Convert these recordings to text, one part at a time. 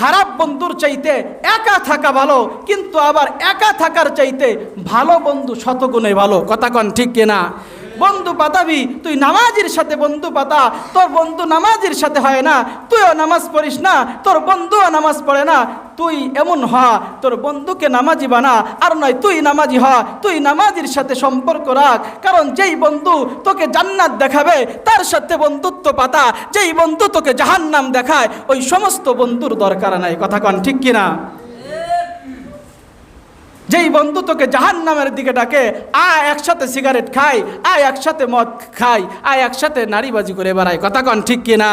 খারাপ বন্ধুর চাইতে একা থাকা ভালো, কিন্তু আবার একা থাকার চাইতে ভালো বন্ধু শতগুণে ভালো। কথা কন ঠিক কিনা? বন্ধু পাতাবি, তুই নামাজির সাথে বন্ধু পাতা, তোর বন্ধু নামাজের সাথে হয় না, তুইও নামাজ পড়িস না, তোর বন্ধুও নামাজ পড়ে না, তুই এমন হ, তোর বন্ধুকে নামাজি বানা, আর নয় তুই নামাজি হ, তুই নামাজির সাথে সম্পর্ক রাখ, কারণ যেই বন্ধু তোকে জান্নাত দেখাবে, তার সাথে বন্ধুত্ব পাতা, যেই বন্ধু তোকে জাহান্নাম দেখায়, ওই সমস্ত বন্ধুর দরকার নাই, কথা কন ঠিক কিনা? যেই বন্ধু তোকে জাহান নামের দিকে ডাকে আ একসাথে সিগারেট খাই, আয় একসাথে মদ খাই, আয় একসাথে নারীবাজি করে বেড়াই। কথা কন ঠিক কিনা?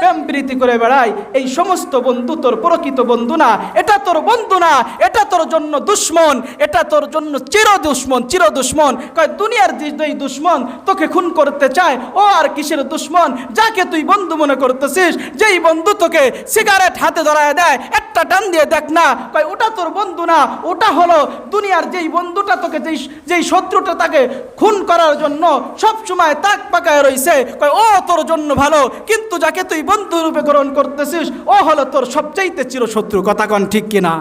প্রেম প্রীতি করে বেড়াই। এই সমস্ত বন্ধু তোর প্রকৃত বন্ধু না, এটা তোর বন্ধু না, এটা তোর জন্য দুশ্মন, এটা তোর জন্য চির দুশ্মন চির দুশ্মন। কয়, দুনিয়ার যেই দুশ্মন তোকে খুন করতে চায়, ও আর কিসের দুশ্মন? যাকে তুই বন্ধু মনে করতেছিস, যেই বন্ধু তোকে সিগারেট হাতে ধরায় দেয়, একটা টান দিয়ে দেখ না। কয়, ওটা তোর বন্ধু না, ওটা হলো দুনিয়ার যেই বন্ধুটা তোকে যেই যেই শত্রুটা তাকে খুন করার জন্য সব সময় তাক পাকায় রইছে। কয়, ও তোর জন্য ভালো, কিন্তু যাকে তুই বন্ধু রূপে গ্রহণ করতেছিস, ও হলো তোর সবচাইতে চির শত্রু কথা কন ঠিক কিনা?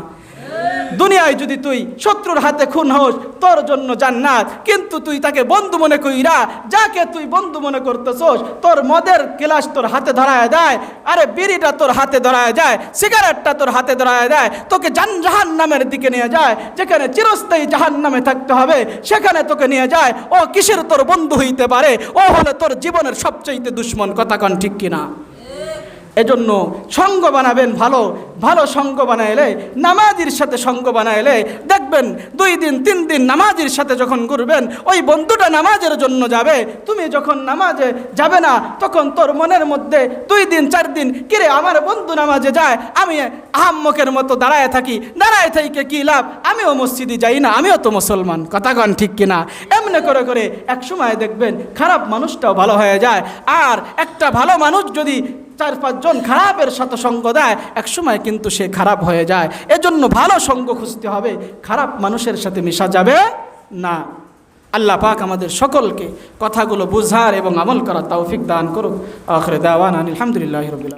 দুনিয়ায় যদি তুই শত্রুর হাতে খুন হোস, তোর জন্য জান্নাত। কিন্তু তুই তাকে বন্ধু মনে কইরা, যাকে তুই বন্ধু মনে করতেছোস, তোর মদের গ্লাস তোর হাতে ধরায় দেয়, আরে বিড়িটা তোর হাতে ধরায় যায় সিগারেটটা তোর হাতে ধরায় দেয়, তোকে জান জাহান নামের দিকে নিয়ে যায়, যেখানে চিরস্থায়ী জাহান নামে থাকতে হবে, সেখানে তোকে নিয়ে যায়, ও কিসের তোর বন্ধু হইতে পারে? ও হলো তোর জীবনের সবচাইতে দুশ্মন। কথা কন ঠিক কিনা? এজন্য সঙ্গ বানাবেন ভালো ভালো সঙ্গ বানাইলে নামাজির সাথে সঙ্গ বানাইলে দেখবেন দুই দিন, তিন দিন নামাজির সাথে যখন ঘুরবেন, ওই বন্ধুটা নামাজের জন্য যাবে, তুমি যখন নামাজে যাবে না, তখন তোর মনের মধ্যে দুই দিন, চার দিন, কিরে, আমার বন্ধু নামাজে যায়, আমি আহাম্মকের মতো দাঁড়ায় থাকি দাঁড়ায় থাকি কি লাভ? আমিও মসজিদে যাই না, আমিও তো মুসলমান। কথা কন ঠিক কিনা? এমনি করে করে এক সময় দেখবেন খারাপ মানুষটাও ভালো হয়ে যায়। আর একটা ভালো মানুষ যদি চার পাঁচজন খারাপের সাথে সঙ্গ দেয়, এক সময় কিন্তু সে খারাপ হয়ে যায়। এজন্য ভালো সঙ্গ খুঁজতে হবে। খারাপ মানুষের সাথে মেশা যাবে না। আল্লাহ পাক আমাদের সকলকে কথাগুলো বুঝার এবং আমল করার তৌফিক দান করুক। আখরে দাওয়ান আলহামদুলিল্লাহ রবিল্লা